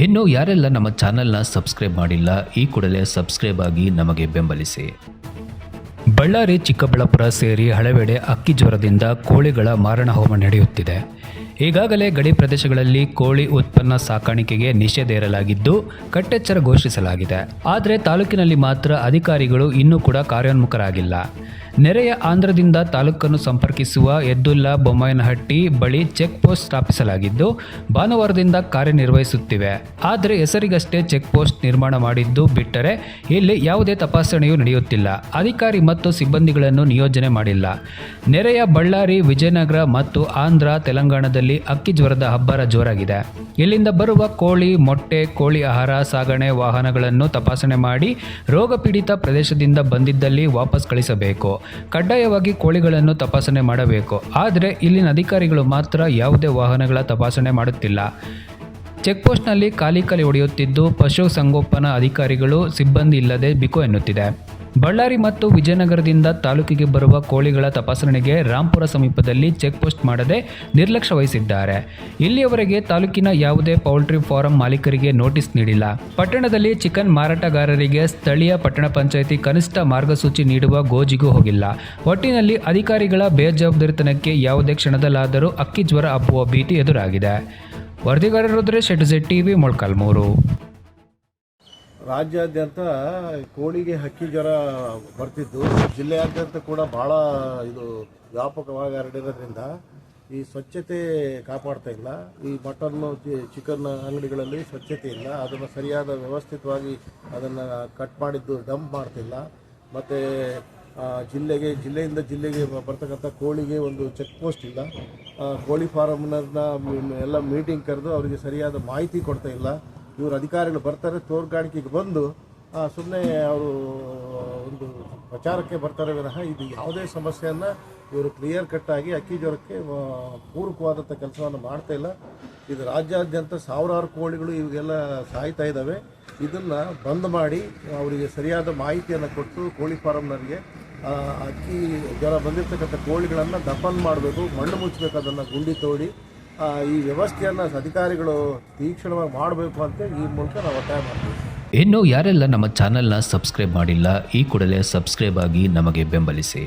ಇನ್ನು ಯಾರೆಲ್ಲ ನಮ್ಮ ಚಾನೆಲ್ನ ಸಬ್ಸ್ಕ್ರೈಬ್ ಮಾಡಿಲ್ಲ, ಈ ಕೂಡಲೇ ಸಬ್ಸ್ಕ್ರೈಬ್ ಆಗಿ ನಮಗೆ ಬೆಂಬಲಿಸಿ. ಬಳ್ಳಾರಿ, ಚಿಕ್ಕಬಳ್ಳಾಪುರ ಸೇರಿ ಹಳೆವೆಡೆ ಅಕ್ಕಿ ಜ್ವರದಿಂದ ಕೋಳಿಗಳ ಮಾರಣ ಹೋಮ ನಡೆಯುತ್ತಿದೆ. ಈಗಾಗಲೇ ಗಡಿ ಪ್ರದೇಶಗಳಲ್ಲಿ ಕೋಳಿ ಉತ್ಪನ್ನ ಸಾಕಾಣಿಕೆಗೆ ನಿಷೇಧ ಇರಲಾಗಿದ್ದು ಕಟ್ಟೆಚ್ಚರ ಘೋಷಿಸಲಾಗಿದೆ. ಆದರೆ ತಾಲೂಕಿನಲ್ಲಿ ಮಾತ್ರ ಅಧಿಕಾರಿಗಳು ಇನ್ನೂ ಕೂಡ ಕಾರ್ಯೋನ್ಮುಖರಾಗಿಲ್ಲ. ನೆರೆಯ ಆಂಧ್ರದಿಂದ ತಾಲೂಕನ್ನು ಸಂಪರ್ಕಿಸುವ ಎದ್ದುಲ್ಲಾ ಬೊಮ್ಮಾಯನಹಟ್ಟಿ ಬಳಿ ಚೆಕ್ ಪೋಸ್ಟ್ ಸ್ಥಾಪಿಸಲಾಗಿದ್ದು, ಭಾನುವಾರದಿಂದ ಕಾರ್ಯನಿರ್ವಹಿಸುತ್ತಿವೆ. ಆದರೆ ಹೆಸರಿಗಷ್ಟೇ ಚೆಕ್ ಪೋಸ್ಟ್ ನಿರ್ಮಾಣ ಮಾಡಿದ್ದು ಬಿಟ್ಟರೆ ಇಲ್ಲಿ ಯಾವುದೇ ತಪಾಸಣೆಯೂ ನಡೆಯುತ್ತಿಲ್ಲ. ಅಧಿಕಾರಿ ಮತ್ತು ಸಿಬ್ಬಂದಿಗಳನ್ನು ನಿಯೋಜನೆ ಮಾಡಿಲ್ಲ. ನೆರೆಯ ಬಳ್ಳಾರಿ, ವಿಜಯನಗರ ಮತ್ತು ಆಂಧ್ರ, ತೆಲಂಗಾಣದಲ್ಲಿ ಅಕ್ಕಿ ಜ್ವರದ ಹಬ್ಬರ ಜೋರಾಗಿದೆ. ಇಲ್ಲಿಂದ ಬರುವ ಕೋಳಿ, ಮೊಟ್ಟೆ, ಕೋಳಿ ಆಹಾರ, ಸಾಗಣೆ ವಾಹನಗಳನ್ನು ತಪಾಸಣೆ ಮಾಡಿ ರೋಗಪೀಡಿತ ಪ್ರದೇಶದಿಂದ ಬಂದಿದ್ದಲ್ಲಿ ವಾಪಸ್ ಕಳಿಸಬೇಕು. ಕಡ್ಡಾಯವಾಗಿ ಕೋಳಿಗಳನ್ನು ತಪಾಸಣೆ ಮಾಡಬೇಕು. ಆದರೆ ಇಲ್ಲಿನ ಅಧಿಕಾರಿಗಳು ಮಾತ್ರ ಯಾವುದೇ ವಾಹನಗಳ ತಪಾಸಣೆ ಮಾಡುತ್ತಿಲ್ಲ. ಚೆಕ್ಪೋಸ್ಟ್ನಲ್ಲಿ ಖಾಲಿ ಖಾಲಿ ಹೊಡೆಯುತ್ತಿದ್ದು ಪಶು ಸಂಗೋಪನಾ ಅಧಿಕಾರಿಗಳು ಸಿಬ್ಬಂದಿ ಇಲ್ಲದೆ ಬಿಕೋ ಎನ್ನುತ್ತಿದೆ. ಬಳ್ಳಾರಿ ಮತ್ತು ವಿಜಯನಗರದಿಂದ ತಾಲೂಕಿಗೆ ಬರುವ ಕೋಳಿಗಳ ತಪಾಸಣೆಗೆ ರಾಂಪುರ ಸಮೀಪದಲ್ಲಿ ಚೆಕ್ಪೋಸ್ಟ್ ಮಾಡದೆ ನಿರ್ಲಕ್ಷ್ಯ ವಹಿಸಿದ್ದಾರೆ. ಇಲ್ಲಿಯವರೆಗೆ ತಾಲೂಕಿನ ಯಾವುದೇ ಪೌಲ್ಟ್ರಿ ಫಾರಂ ಮಾಲೀಕರಿಗೆ ನೋಟಿಸ್ ನೀಡಿಲ್ಲ. ಪಟ್ಟಣದಲ್ಲಿ ಚಿಕನ್ ಮಾರಾಟಗಾರರಿಗೆ ಸ್ಥಳೀಯ ಪಟ್ಟಣ ಪಂಚಾಯಿತಿ ಕನಿಷ್ಠ ಮಾರ್ಗಸೂಚಿ ನೀಡುವ ಗೋಜಿಗೂ ಹೋಗಿಲ್ಲ. ಒಟ್ಟಿನಲ್ಲಿ ಅಧಿಕಾರಿಗಳ ಬೇಜವಾಬ್ದಾರಿತನಕ್ಕೆ ಯಾವುದೇ ಕ್ಷಣದಲ್ಲಾದರೂ ಅಕ್ಕಿ ಜ್ವರ ಹಬ್ಬುವ ಭೀತಿ ಎದುರಾಗಿದೆ. ವರದಿಗಾರರುದ್ರೆ ಶೆಟ್ಟಿ ಟಿವಿ ಮೊಳಕಾಲ್ಮೂರು. ರಾಜ್ಯಾದ್ಯಂತ ಕೋಳಿಗೆ ಹಕ್ಕಿ ಜ್ವರ ಬರ್ತಿದ್ದು ಜಿಲ್ಲೆಯಾದ್ಯಂತ ಕೂಡ ಭಾಳ ಇದು ವ್ಯಾಪಕವಾಗಿ ಹರಡಿರೋದ್ರಿಂದ ಈ ಸ್ವಚ್ಛತೆ ಕಾಪಾಡ್ತಾ ಇಲ್ಲ. ಈ ಮಟನ್ನು ಚಿಕನ್ ಅಂಗಡಿಗಳಲ್ಲಿ ಸ್ವಚ್ಛತೆ ಇಲ್ಲ. ಅದನ್ನು ಸರಿಯಾದ ವ್ಯವಸ್ಥಿತವಾಗಿ ಅದನ್ನು ಕಟ್ ಮಾಡಿದ್ದು, ಡಂಪ್ ಮಾಡ್ತಿಲ್ಲ. ಮತ್ತು ಜಿಲ್ಲೆಗೆ, ಜಿಲ್ಲೆಯಿಂದ ಜಿಲ್ಲೆಗೆ ಬರ್ತಕ್ಕಂಥ ಕೋಳಿಗೆ ಒಂದು ಚೆಕ್ ಪೋಸ್ಟ್ ಇಲ್ಲ. ಕೋಳಿ ಫಾರಮ್ನ ಎಲ್ಲ ಮೀಟಿಂಗ್ ಕರೆದು ಅವರಿಗೆ ಸರಿಯಾದ ಮಾಹಿತಿ ಕೊಡ್ತಾ ಇಲ್ಲ. ಇವರು ಅಧಿಕಾರಿಗಳು ಬರ್ತಾರೆ ತೋರ್ಗಾಣಿಕೆಗೆ ಬಂದು ಸುಮ್ಮನೆ ಅವರು ಒಂದು ಪ್ರಚಾರಕ್ಕೆ ಬರ್ತಾರೆ ವಿನಃ ಇದು ಯಾವುದೇ ಸಮಸ್ಯೆಯನ್ನು ಇವರು ಕ್ಲಿಯರ್ ಕಟ್ಟಾಗಿ ಅಕ್ಕಿ ಜ್ವರಕ್ಕೆ ಪೂರಕವಾದಂಥ ಕೆಲಸವನ್ನು ಮಾಡ್ತಾ ಇಲ್ಲ. ಇದು ರಾಜ್ಯಾದ್ಯಂತ ಸಾವಿರಾರು ಕೋಳಿಗಳು ಇವೆಲ್ಲ ಸಾಯ್ತಾ ಇದ್ದಾವೆ ಇದನ್ನು ಬಂದ್ ಮಾಡಿ ಅವರಿಗೆ ಸರಿಯಾದ ಮಾಹಿತಿಯನ್ನು ಕೊಟ್ಟು ಕೋಳಿ ಫಾರಮ್ನವರಿಗೆ ಆ, ಅಕ್ಕಿ ಜ್ವರ ಬಂದಿರತಕ್ಕಂಥ ಕೋಳಿಗಳನ್ನು ದಫನ್ ಮಾಡಬೇಕು ಮಣ್ಣು ಮುಚ್ಚಬೇಕು ಅದನ್ನು ಗುಂಡಿ ತೋಡಿ. ಈ ವ್ಯವಸ್ಥೆಯನ್ನು ಅಧಿಕಾರಿಗಳು ತೀಕ್ಷ್ಣವಾಗಿ ಮಾಡಬೇಕು ಅಂತ ಈ ಮೂಲಕ ನಾವು ಒತ್ತಾಯ ಮಾಡ್ತೀವಿ. ಇನ್ನು ಯಾರೆಲ್ಲ ನಮ್ಮ ಚಾನೆಲ್ನ ಸಬ್ಸ್ಕ್ರೈಬ್ ಮಾಡಿಲ್ಲ, ಈ ಕೂಡಲೇ ಸಬ್ಸ್ಕ್ರೈಬ್ ಆಗಿ ನಮಗೆ ಬೆಂಬಲಿಸಿ.